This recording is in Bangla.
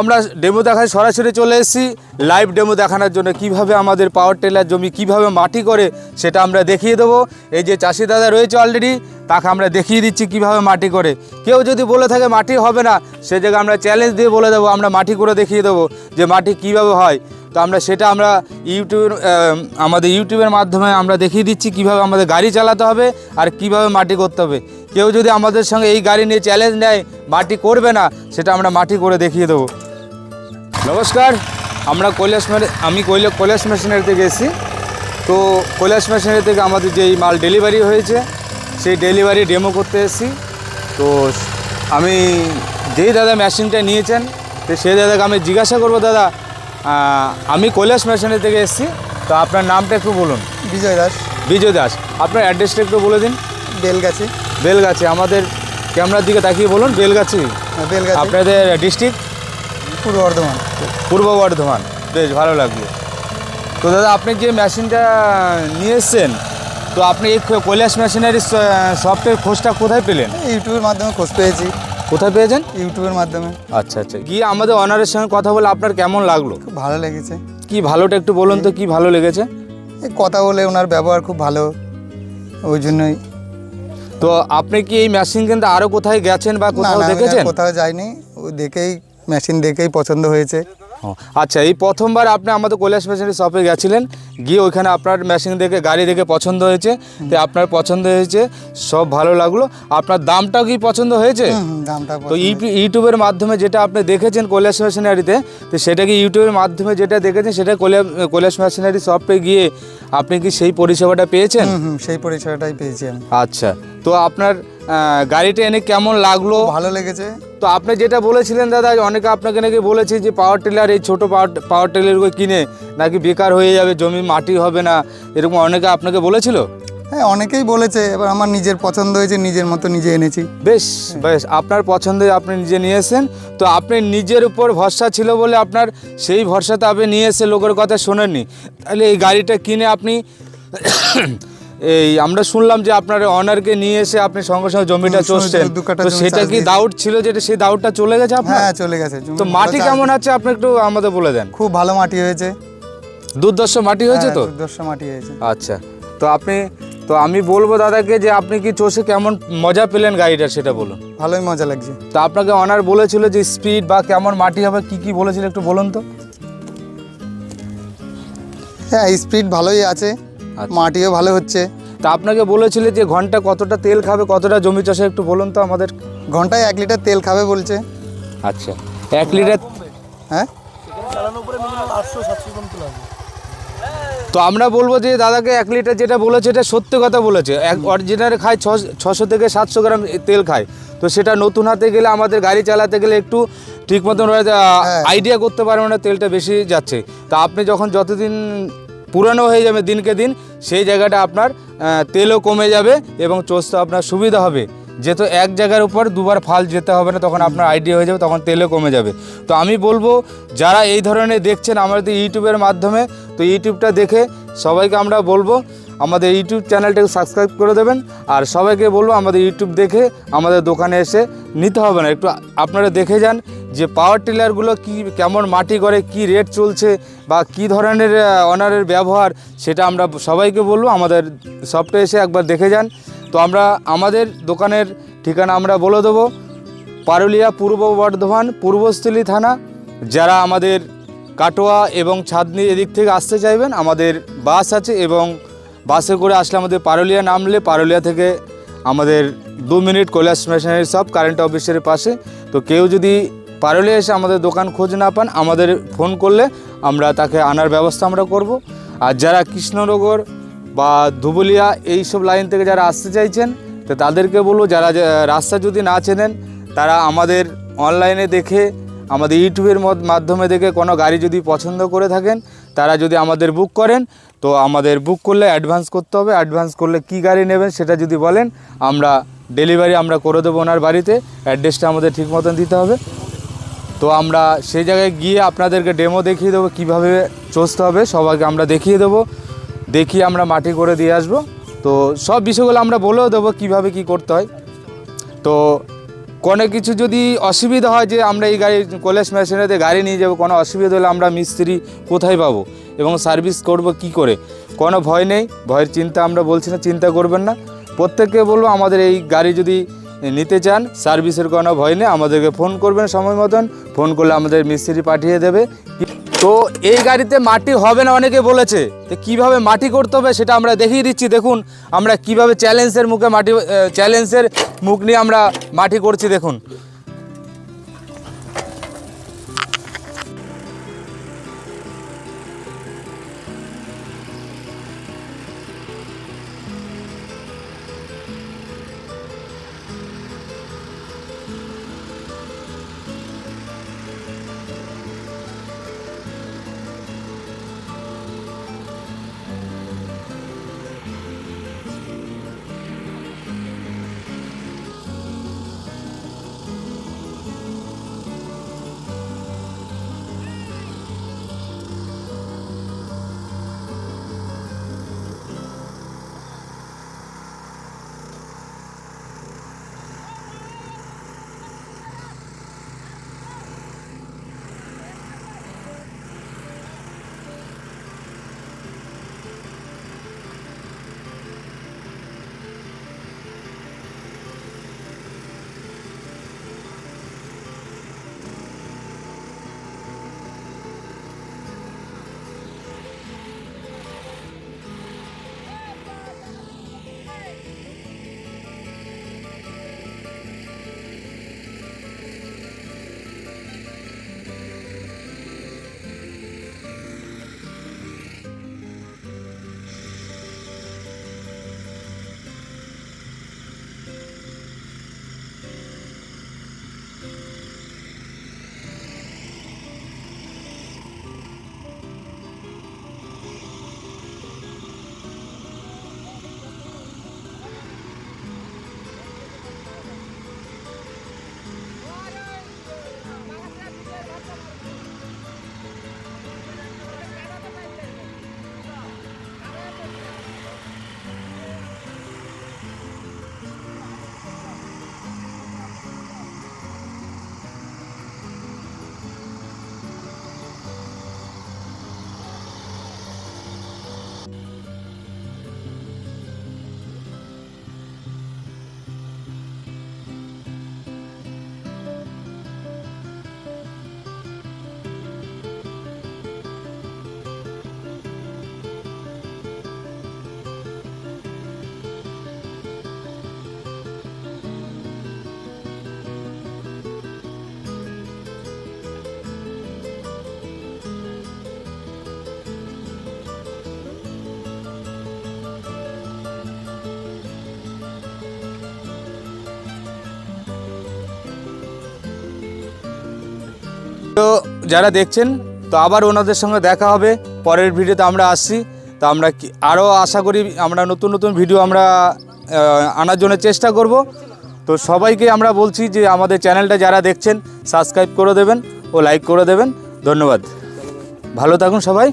আমরা ডেমো দেখায় সরাসরি চলে এসেছি। লাইভ ডেমো দেখানোর জন্য কীভাবে আমাদের পাওয়ার টেলার জমি কীভাবে মাটি করে সেটা আমরা দেখিয়ে দেবো। এই যে চাষি দাদা রয়েছে অলরেডি তাকে আমরা দেখিয়ে দিচ্ছি কীভাবে মাটি করে। কেউ যদি বলে থাকে মাটি হবে না, সে জায়গায় আমরা চ্যালেঞ্জ দিয়ে বলে দেবো, আমরা মাটি করে দেখিয়ে দেবো যে মাটি কীভাবে হয়। তো আমরা সেটা আমরা ইউটিউবের আমাদের ইউটিউবের মাধ্যমে আমরা দেখিয়ে দিচ্ছি কীভাবে আমাদের গাড়ি চালাতে হবে আর কীভাবে মাটি করতে হবে। কেউ যদি আমাদের সঙ্গে এই গাড়ি নিয়ে চ্যালেঞ্জ নেয়, মাটি করবে না, সেটা আমরা মাটি করে দেখিয়ে দেবো। নমস্কার আমরা কৈলাস আমি কৈল কৈলাস মেশিনারি থেকে এসেছি। তো কৈলাস মেশিনারি থেকে আমাদের যেই মাল ডেলিভারি হয়েছে সেই ডেলিভারি ডেমো করতে এসেছি। তো আমি যেই দাদা মেশিনটা নিয়েছেন তো সেই দাদাকে আমি জিজ্ঞাসা করব দাদা আমি কৈলাস মেশিনারি থেকে এসেছি তো আপনার নামটা একটু বলুন। বিজয় দাস। বিজয় দাস আপনার অ্যাড্রেসটা একটু বলে দিন। বেলগাছি। বেলগাছি আমাদের ক্যামেরার দিকে তাকিয়ে বলুন বেলগাছি। বেলগাছি। আপনাদের ডিস্ট্রিক্ট পূর্ব বর্ধমান। পূর্ব বর্ধমান। বেশ ভালো লাগল। তো দাদা আপনি যে মেশিনটা নিয়ে এসছেন তো আপনি এই কৈলাস মেশিনারি সফটওয়্যার খোঁজটা কোথায় পেলেন? ইউটিউবের মাধ্যমে খোঁজ পেয়েছি। কোথায় পেয়েছেন? ইউটিউবের মাধ্যমে। আচ্ছা আচ্ছা। গিয়ে আমাদের অনারের সঙ্গে কথা বলে আপনার কেমন লাগল? খুব ভালো লেগেছে। কি ভালোটা একটু বলুন তো কি ভালো লেগেছে? কথা বলে ওনার ব্যবহার খুব ভালো ওই জন্যই। তো আপনি কি এই মেশিন কিন্তু আরও কোথায় গেছেন বা কোথাও দেখেছেন? কোথাও যাইনি। ও দেখেই মেশিন দেখেই পছন্দ হয়েছে। আচ্ছা এই প্রথমবার আপনি আমাদের কৈলাস মেশিনের শপে গেছিলেন গিয়ে ওইখানে আপনার মেশিন দেখে গাড়ি দেখে পছন্দ হয়েছে তো আপনার পছন্দ হয়েছে সব ভালো লাগল। আপনার দামটাও কি পছন্দ হয়েছে? তো ইউটিউবের মাধ্যমে যেটা আপনি দেখেছেন কৈলাস মেশিনারিতে তো সেটা কি ইউটিউবের মাধ্যমে যেটা দেখেছেন সেটা কৈলা- কৈলাস মেশিনারি শপে গিয়ে আপনি কি সেই পরিষেবাটা পেয়েছেন? সেই পরিষেবাটাই পেয়েছি আমি। আচ্ছা তো আপনার গাড়িটা এনে কেমন লাগল? ভালো লেগেছে। তো আপনি যেটা বলেছিলেন দাদা অনেকে আপনাকে নাকি বলেছে যে পাওয়ার টিলার এই ছোটো পাওয়ার পাওয়ার টিলারগুলো কিনে নাকি বেকার হয়ে যাবে জমি মাটি হবে না এরকম অনেকে আপনাকে বলেছিল? হ্যাঁ অনেকেই বলেছে এবার আমার নিজের পছন্দ হয়েছে নিজের মতো নিজে এনেছি। বেশ বেশ আপনার পছন্দে আপনি নিজে নিয়ে এসেছেন। তো আপনি নিজের উপর ভরসা ছিল বলে আপনার সেই ভরসাতে আপনি নিয়ে এসে লোকের কথা শোনেননি। তাহলে এই গাড়িটা কিনে আপনি এই আমরা শুনলাম যে আপনার অনারকে নিয়ে এসে আপনি সঙ্গে সঙ্গে জমিটা চষছেন। তো সেটা কি দিয়েছি। ডাউট ছিল যেটা সেই ডাউটটা চলে গেছে আপনার? হ্যাঁ চলে গেছে। তো মাটি কেমন আছে আপনি একটু আমাদের বলে দেন। খুব ভালো মাটি হয়েছে। দুর্দর্শ মাটি হয়েছে হ্যাঁ, তো? দুর্ধর্ষ মাটি হয়েছে। আচ্ছা। তো আপনি তো আমি বলব দাদাকে যে আপনি কি চষে কেমন মজা পেলেন গাড়িটার সেটা বলুন। ভালোই মজা লাগছে। তো আপনাকে অনার বলেছিল যে স্পিড বা কেমন মাটি হবে কি কি বলেছিল একটু বলুন তো? হ্যাঁ স্পিড ভালোই আছে। মাটিও ভালো হচ্ছে। তা আপনাকে বলেছিল যে ঘণ্টা কতটা তেল খাবে কতটা জমি চাষে একটু বলুন তো আমাদের। ঘন্টায় এক লিটার তেল খাবে বলছে। আচ্ছা এক লিটার হ্যাঁ? তো আমরা বলব যে দাদাকে এক লিটার যেটা বলেছে এটা সত্যি কথা বলেছে। এক অরিজিনাল খায় ছশো থেকে সাতশো গ্রাম তেল খায়। তো সেটা নতুন হাতে গেলে আমাদের গাড়ি চালাতে গেলে একটু ঠিক মতন হ্যাঁ। আইডিয়া করতে পারবে না তেলটা বেশি যাচ্ছে। তা আপনি যখন যতদিন পুরানো হয়ে যাবে দিনকে দিন, সেই জায়গাটা আপনার তেলও কমে যাবে এবং চষতে আপনার সুবিধা হবে। যেহেতু এক জায়গার উপর দুবার ফাল যেতে হবে না, তখন আপনার আইডিয়া হয়ে যাবে, তখন তেলও কমে যাবে। তো আমি বলব, যারা এই ধরনের দেখছেন আমাদের ইউটিউবের মাধ্যমে, তো ইউটিউবটা দেখে সবাইকে আমরা বলব, আমাদের ইউটিউব চ্যানেলটাকে সাবস্ক্রাইব করে দেবেন। আর সবাইকে বলব, আমাদের ইউটিউব দেখে আমাদের দোকানে এসে নিতে হবে না। একটু আপনারা দেখে যান যে পাওয়ার টিলারগুলো কি, কেমন মাটি করে, কি রেট চলছে বা কি ধরনের অনারের ব্যবহার, সেটা আমরা সবাইকে বলব। আমাদের সফটে এসে একবার দেখে যান। তো আমরা, আমাদের দোকানের ঠিকানা আমরা বলে দেবো। পারুলিয়া পূর্ব বর্ধমান, পূর্বস্থলী থানা। যারা আমাদের কাটোয়া এবং ছাদনি এদিক থেকে আসতে চাইবেন, আমাদের বাস আছে এবং বাসে করে আসলে আমাদের পারুলিয়া নামলে পারুলিয়া থেকে আমাদের দু মিনিট কৈলাস মেশিনারি সব কারেন্ট অফিসের পাশে। তো কেউ যদি পারুলিয়া এসে আমাদের দোকান খোঁজ না পান, আমাদের ফোন করলে আমরা তাকে আনার ব্যবস্থা আমরা করব। আর যারা কৃষ্ণনগর বা ধুবুলিয়া এই সব লাইন থেকে যারা আসতে চাইছেন, তো তাদেরকে বলব, যারা রাস্তা যদি না চেনেন, তারা আমাদের অনলাইনে দেখে, আমাদের ইউটিউবের মাধ্যমে দেখে কোনো গাড়ি যদি পছন্দ করে থাকেন, তারা যদি আমাদের বুক করেন, তো আমাদের বুক করলে অ্যাডভান্স করতে হবে। অ্যাডভান্স করলে কি গাড়ি নেবেন সেটা যদি বলেন, আমরা ডেলিভারি আমরা করে দেবো ওনার বাড়িতে। অ্যাড্রেসটা আমাদের ঠিক মতন দিতে হবে। তো আমরা সেই জায়গায় গিয়ে আপনাদেরকে ডেমো দেখিয়ে দেবো কীভাবে চষতে হবে, সবাইকে আমরা দেখিয়ে দেবো। দেখিয়ে আমরা মাটি করে দিয়ে আসব। তো সব বিষয়গুলো আমরা বলেও দেবো কীভাবে কি করতে হয়। তো কোনো কিছু যদি অসুবিধা হয় যে আমরা এই গাড়ি কলেজ মেশিনেতে গাড়ি নিয়ে যাব, কোনো অসুবিধা হলে আমরা মিস্ত্রি কোথায় পাবো এবং সার্ভিস করব কি করে? কোনো ভয় নেই, ভয়ের চিন্তা আমরা বলছি না, চিন্তা করবেন না। প্রত্যেককে বলব আমাদের এই গাড়ি যদি নিতে চান, সার্ভিসের কোনো ভয় নেই, আমাদেরকে ফোন করবেন সময় মতন। ফোন করলে আমাদের মিস্ত্রি পাঠিয়ে দেবে। তো এই গাড়িতে মাটি হবে না অনেকে বলেছে। তো কীভাবে মাটি করতে হবে সেটা আমরা দেখিয়ে দিচ্ছি। দেখুন, আমরা কীভাবে চ্যালেঞ্জের মুখে মাটি চ্যালেঞ্জের মুখ নিয়ে আমরা মাটি করছি, দেখুন। তো যারা দেখছেন, তো আবার ওনাদের সঙ্গে দেখা হবে। পরের ভিডিওতে আমরা আসছি। তো আমরা আরও আশা করি আমরা নতুন নতুন ভিডিও আমরা আনার জন্য চেষ্টা করব। তো সবাইকে আমরা বলছি যে আমাদের চ্যানেলটা যারা দেখছেন, সাবস্ক্রাইব করে দেবেন ও লাইক করে দেবেন। ধন্যবাদ। ভালো থাকুন সবাই।